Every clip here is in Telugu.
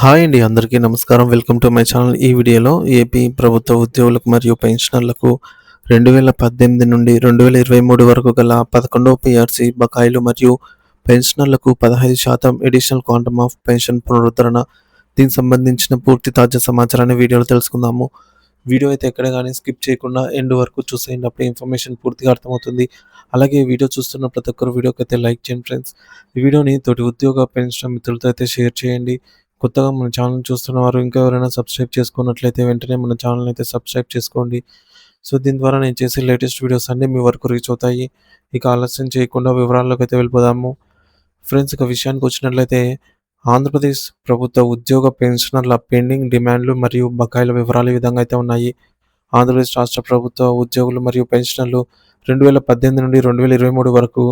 హాయ్ అండి అందరికీ నమస్కారం. Welcome to my channel. ఈ వీడియోలో ఏపీ ప్రభుత్వ ఉద్యోగులకు మరియు పెన్షనర్లకు రెండు వేల పద్దెనిమిది నుండి రెండు వేల ఇరవై మూడు వరకు గల పదకొండవ పిఆర్సీ బకాయిలు మరియు పెన్షనర్లకు పదహైదు శాతం ఎడిషనల్ క్వాంటమ్ ఆఫ్ పెన్షన్ పునరుద్ధరణ దీనికి సంబంధించిన పూర్తి తాజా సమాచారాన్ని వీడియోలో తెలుసుకుందాము. వీడియో అయితే ఎక్కడ కానీ స్కిప్ చేయకుండా ఎండ్ వరకు చూసేయండి అప్పుడు ఇన్ఫర్మేషన్ పూర్తిగా అర్థమవుతుంది. అలాగే వీడియో చూస్తున్న ప్రతి ఒక్కరు వీడియోకి అయితే లైక్ చేయండి ఫ్రెండ్స్. ఈ వీడియోని తోటి ఉద్యోగ పెన్షన్ మిత్రులతో అయితే షేర్ చేయండి. కొత్తగా మన ఛానల్ చూస్తున్న వారు ఇంకా ఎవరైనా సబ్స్క్రైబ్ చేసుకున్నట్లయితే వెంటనే మన ఛానల్ అయితే సబ్స్క్రైబ్ చేసుకోండి. సో దీని ద్వారా నేను చేసే లేటెస్ట్ వీడియోస్ అన్నీ మీ వరకు రీచ్ అవుతాయి. ఇక ఆలస్యం చేయకుండా వివరాల్లోకి అయితే వెళ్ళిపోదాము. ఫ్రెండ్స్ ఇక విషయానికి వచ్చినట్లయితే ఆంధ్రప్రదేశ్ ప్రభుత్వ ఉద్యోగ పెన్షనర్ల పెండింగ్ డిమాండ్లు మరియు బకాయిల వివరాలు ఈ విధంగా అయితే ఉన్నాయి. ఆంధ్రప్రదేశ్ రాష్ట్ర ప్రభుత్వ ఉద్యోగులు మరియు పెన్షనర్లు రెండు వేల పద్దెనిమిది నుండి రెండు వేల ఇరవై మూడు వరకు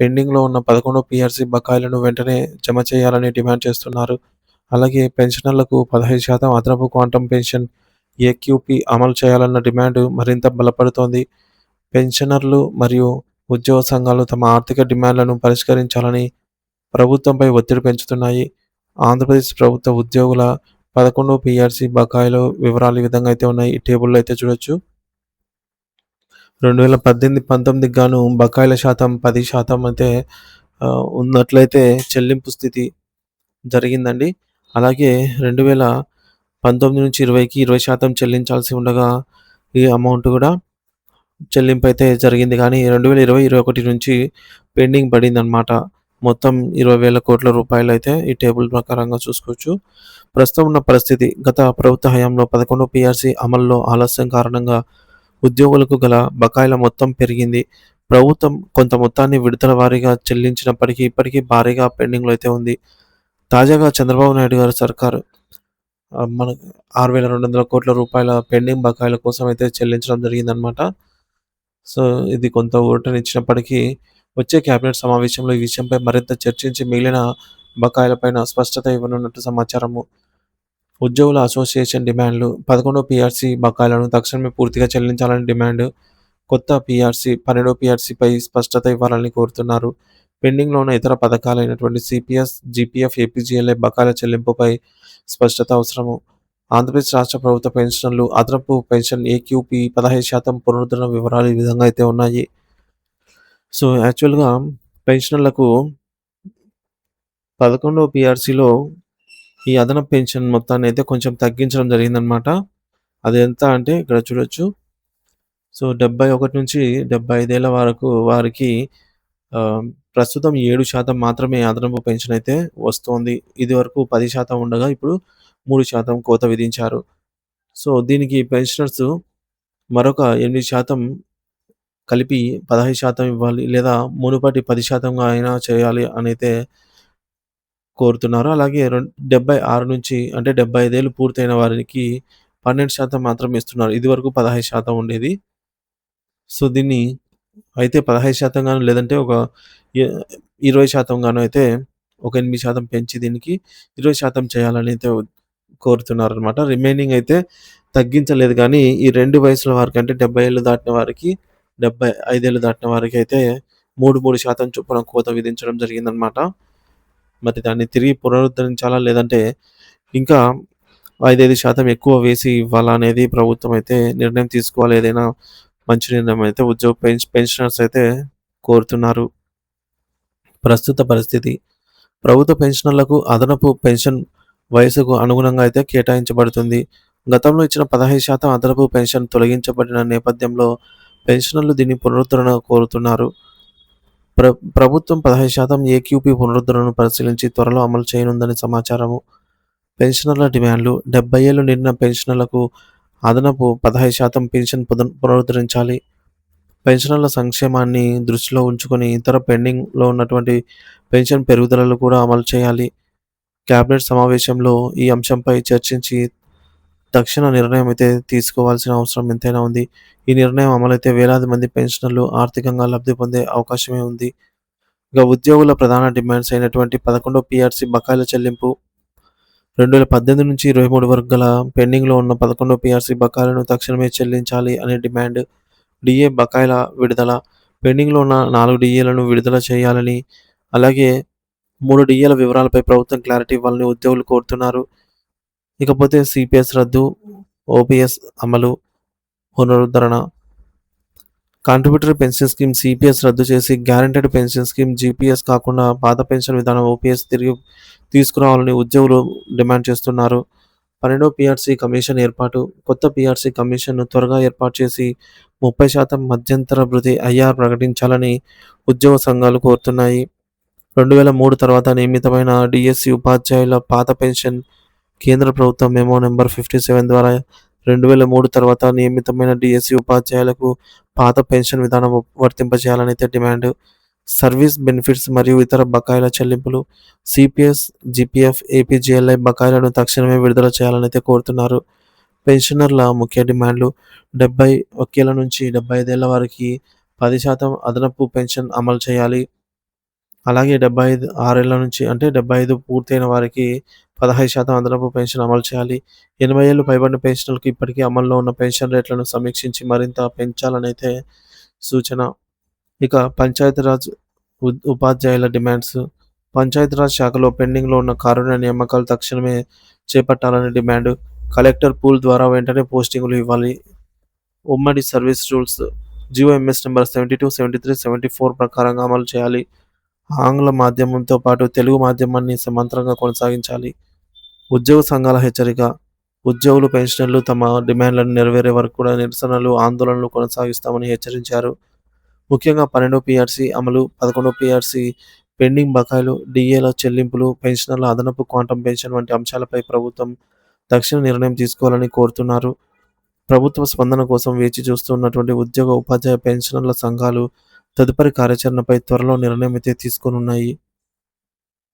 పెండింగ్లో ఉన్న పదకొండు పిఆర్సీ బకాయిలను వెంటనే జమ చేయాలని డిమాండ్ చేస్తున్నారు. అలాగే పెన్షనర్లకు పదహైదు శాతం అదనపు క్వాంటం పెన్షన్ ఏక్యూపీ అమలు చేయాలన్న డిమాండ్ మరింత బలపడుతోంది. పెన్షనర్లు మరియు ఉద్యోగ సంఘాలు తమ ఆర్థిక డిమాండ్లను పరిష్కరించాలని ప్రభుత్వంపై ఒత్తిడి పెంచుతున్నాయి. ఆంధ్రప్రదేశ్ ప్రభుత్వ ఉద్యోగుల పదకొండు పిఆర్సీ బకాయిలు వివరాలు ఈ విధంగా అయితే ఉన్నాయి. ఈ టేబుల్లో అయితే చూడొచ్చు. రెండు వేల పద్దెనిమిది పంతొమ్మిదికి గాను బకాయిల శాతం పది శాతం అయితే ఉన్నట్లయితే చెల్లింపు స్థితి జరిగిందండి. అలాగే రెండు వేల పంతొమ్మిది నుంచి ఇరవైకి ఇరవై శాతం చెల్లించాల్సి ఉండగా ఈ అమౌంట్ కూడా చెల్లింపు అయితే జరిగింది. కానీ రెండు వేల ఇరవై ఇరవై ఒకటి నుంచి పెండింగ్ పడింది అనమాట మొత్తం ఇరవై వేల కోట్ల రూపాయలు అయితే ఈ టేబుల్ ప్రకారంగా చూసుకోవచ్చు. ప్రస్తుతం ఉన్న పరిస్థితి గత ప్రభుత్వ హయాంలో పదకొండు పిఆర్సీ అమల్లో ఆలస్యం కారణంగా ఉద్యోగులకు గల బకాయిల మొత్తం పెరిగింది. ప్రభుత్వం కొంత మొత్తాన్ని విడతల వారీగా చెల్లించినప్పటికీ ఇప్పటికీ భారీగా పెండింగ్లో అయితే ఉంది. తాజాగా చంద్రబాబు నాయుడు గారి సర్కారు మన ఆరు వేల రెండు వందల కోట్ల రూపాయల పెండింగ్ బకాయిల కోసం అయితే చెల్లించడం జరిగిందనమాట సో ఇది కొంత ఊరటనిచ్చినప్పటికీ వచ్చే కేబినెట్ సమావేశంలో ఈ విషయంపై మరింత చర్చించి మిగిలిన బకాయిలపైన స్పష్టత ఇవ్వనున్నట్టు సమాచారము. ఉద్యోగుల అసోసియేషన్ డిమాండ్లు పదకొండో పీఆర్సీ బకాయిలను తక్షణమే పూర్తిగా చెల్లించాలని డిమాండ్ కొత్త పీఆర్సీ పన్నెండో పీఆర్సీపై స్పష్టత ఇవ్వాలని కోరుతున్నారు. పెండింగ్లో ఉన్న ఇతర పథకాలైనటువంటి సిపిఎస్ జీపీఎఫ్ ఏపీజీఎల్ఏ బకాయిల చెల్లింపుపై స్పష్టత అవసరము. ఆంధ్రప్రదేశ్ రాష్ట్ర ప్రభుత్వ పెన్షన్లు అదనపు పెన్షన్ ఏక్యూపీ పదహైదు శాతం పునరుద్ధరణ వివరాలు ఈ విధంగా అయితే ఉన్నాయి. సో యాక్చువల్గా పెన్షనర్లకు పదకొండవ పిఆర్సీలో ఈ అదనపు పెన్షన్ మొత్తాన్ని అయితే కొంచెం తగ్గించడం జరిగిందనమాట అది ఎంత అంటే ఇక్కడ చూడొచ్చు. సో డెబ్బై ఒకటి నుంచి డెబ్బై ఐదేళ్ళ వరకు వారికి ప్రస్తుతం ఏడు శాతం మాత్రమే అదనపు పెన్షన్ అయితే వస్తోంది. ఇది వరకు పది శాతం ఉండగా ఇప్పుడు మూడు శాతం కోత విధించారు. సో దీనికి పెన్షనర్స్ మరొక ఎనిమిది శాతం కలిపి పదహైదు శాతం ఇవ్వాలి లేదా మునుపటి పది శాతంగా అయినా చేయాలి అని అయితే కోరుతున్నారు. అలాగే రెండు డెబ్బై ఆరు నుంచి అంటే డెబ్బై ఐదేళ్ళు పూర్తయిన వారికి పన్నెండు శాతం మాత్రం ఇస్తున్నారు. ఇది వరకు పదహైదు శాతం ఉండేది. సో దీన్ని అయితే పదహైదు శాతం గాను లేదంటే ఒక ఇరవై శాతం గాను అయితే ఒక ఎనిమిది శాతం పెంచి దీనికి ఇరవై శాతం చేయాలని అయితే కోరుతున్నారు అనమాట రిమైనింగ్ అయితే తగ్గించలేదు కానీ ఈ రెండు వయసుల వారికి అంటే డెబ్బై ఏళ్ళు దాటిన వారికి డెబ్బై ఐదేళ్ళు దాటిన వారికి అయితే మూడు మూడు శాతం చొప్పున కోత విధించడం జరిగిందనమాట మరి దాన్ని తిరిగి పునరుద్ధరించాలా లేదంటే ఇంకా ఐదైదు శాతం ఎక్కువ వేసి ఇవ్వాలా అనేది ప్రభుత్వం అయితే నిర్ణయం తీసుకోవాలి ఏదైనా మంచి నిర్ణయం అయితే ఉద్యోగ పెన్స్ పెన్షనర్స్ అయితే కోరుతున్నారు. ప్రస్తుత పరిస్థితి. ప్రభుత్వ పెన్షనర్లకు అదనపు పెన్షన్ వయసుకు అనుగుణంగా అయితే కేటాయించబడుతుంది. గతంలో ఇచ్చిన పదహైదు శాతం అదనపు పెన్షన్ తొలగించబడిన నేపథ్యంలో పెన్షనర్లు దీన్ని పునరుద్ధరణ కోరుతున్నారు. ప్ర ప్రభుత్వం పదహైదు శాతం ఏక్యూపీ పునరుద్ధరణను పరిశీలించి త్వరలో అమలు చేయనుందని సమాచారము. పెన్షనర్ల డిమాండ్లు. డెబ్బై ఏళ్ళు నిండిన పెన్షనర్లకు అదనపు పదహైదు శాతం పెన్షన్ పున- పునరుద్ధరించాలి. పెన్షనర్ల సంక్షేమాన్ని దృష్టిలో ఉంచుకొని ఇతర పెండింగ్లో ఉన్నటువంటి పెన్షన్ పెరుగుదలలు కూడా అమలు చేయాలి. క్యాబినెట్ సమావేశంలో ఈ అంశంపై చర్చించి తక్షణ నిర్ణయం అయితే తీసుకోవాల్సిన అవసరం ఎంతైనా ఉంది. ఈ నిర్ణయం అమలైతే వేలాది మంది పెన్షనర్లు ఆర్థికంగా లబ్ధి పొందే అవకాశమే ఉంది. ఇక ఉద్యోగుల ప్రధాన డిమాండ్స్ అయినటువంటి పదకొండో పిఆర్సీ బకాయిల చెల్లింపు రెండు వేల పద్దెనిమిది నుంచి ఇరవై మూడు వరకు గల పెండింగ్లో ఉన్న పదకొండు పిఆర్సీ బకాయిలను తక్షణమే చెల్లించాలి అనే డిమాండ్ డిఏ బకాయిల విడుదల. పెండింగ్లో ఉన్న నాలుగు డిఏలను విడుదల చేయాలని అలాగే మూడు డిఏల వివరాలపై ప్రభుత్వం క్లారిటీ ఇవ్వాలని ఉద్యోగులు కోరుతున్నారు. ఇకపోతే సిపిఎస్ రద్దు ఓపీఎస్ అమలు పునరుద్ధరణ కాంట్రిబ్యూటరీ పెన్షన్ స్కీమ్ సిపిఎస్ రద్దు చేసి గ్యారంటెడ్ పెన్షన్ స్కీమ్ జీపీఎస్ కాకుండా పాత పెన్షన్ విధానం ఓపీఎస్ తిరిగి తీసుకురావాలని ఉద్యోగులు డిమాండ్ చేస్తున్నారు. పన్నెండో పిఆర్సీ కమిషన్ ఏర్పాటు. కొత్త పిఆర్సీ కమిషన్ను త్వరగా ఏర్పాటు చేసి ముప్పై శాతం మధ్యంతర వృద్ధి ఐఆర్ ప్రకటించాలని ఉద్యోగ సంఘాలు కోరుతున్నాయి. రెండు వేల మూడు తర్వాత నియమితమైన డిఎస్సి ఉపాధ్యాయుల పాత పెన్షన్ కేంద్ర ప్రభుత్వం మెమో నెంబర్ ఫిఫ్టీ సెవెన్ ద్వారా రెండు వేల మూడు తర్వాత నియమితమైన డిఎస్సి ఉపాధ్యాయులకు పాత పెన్షన్ విధానం వర్తింపజేయాలని అయితే డిమాండ్. సర్వీస్ బెనిఫిట్స్ మరియు ఇతర బకాయిల చెల్లింపులు సిపిఎస్ జిపిఎఫ్ ఏపీజేఎల్ఐ బకాయిలను తక్షణమే విడుదల చేయాలని అయితే కోరుతున్నారు. పెన్షనర్ల ముఖ్య డిమాండ్లు డెబ్బై ఒకేళ్ళ నుంచి డెబ్బై ఐదేళ్ళ వారికి పది శాతం అదనపు పెన్షన్ అమలు చేయాలి. అలాగే డెబ్బై ఐదు ఆరేళ్ళ నుంచి అంటే డెబ్బై ఐదు పూర్తయిన వారికి పదహైదు శాతం అదనపు పెన్షన్ అమలు చేయాలి. ఎనభై ఏళ్ళు పైబడిన పెన్షన్లకు ఇప్పటికీ అమల్లో ఉన్న పెన్షన్ రేట్లను సమీక్షించి మరింత పెంచాలనైతే సూచన. ఇక పంచాయతీరాజ్ ఉపాధ్యాయుల డిమాండ్స్. పంచాయతీరాజ్ శాఖలో పెండింగ్లో ఉన్న కారుణ్య నియామకాలు తక్షణమే చేపట్టాలని డిమాండ్. కలెక్టర్ పూల్ ద్వారా వెంటనే పోస్టింగులు ఇవ్వాలి. ఉమ్మడి service rules. GOMS number seventy two seventy three seventy four ప్రకారంగా అమలు చేయాలి. ఆంగ్ల మాధ్యమంతో పాటు తెలుగు మాధ్యమాన్ని సమాంతరంగా కొనసాగించాలి. ఉద్యోగ సంఘాల హెచ్చరిక ఉద్యోగులు పెన్షనర్లు తమ డిమాండ్లను నెరవేరే వరకు కూడా నిరసనలు ఆందోళనలు కొనసాగిస్తామని హెచ్చరించారు. ముఖ్యంగా పన్నెండో పిఆర్సీ అమలు పదకొండో పిఆర్సీ పెండింగ్ బకాయిలు డిఏల చెల్లింపులు పెన్షనర్ల అదనపు క్వాంటం పెన్షన్ వంటి అంశాలపై ప్రభుత్వం తక్షణ నిర్ణయం తీసుకోవాలని కోరుతున్నారు. ప్రభుత్వ స్పందన కోసం వేచి చూస్తున్నటువంటి ఉద్యోగ ఉపాధ్యాయ పెన్షనర్ల సంఘాలు తదుపరి కార్యాచరణపై త్వరలో నిర్ణయం అయితే తీసుకోనున్నాయి.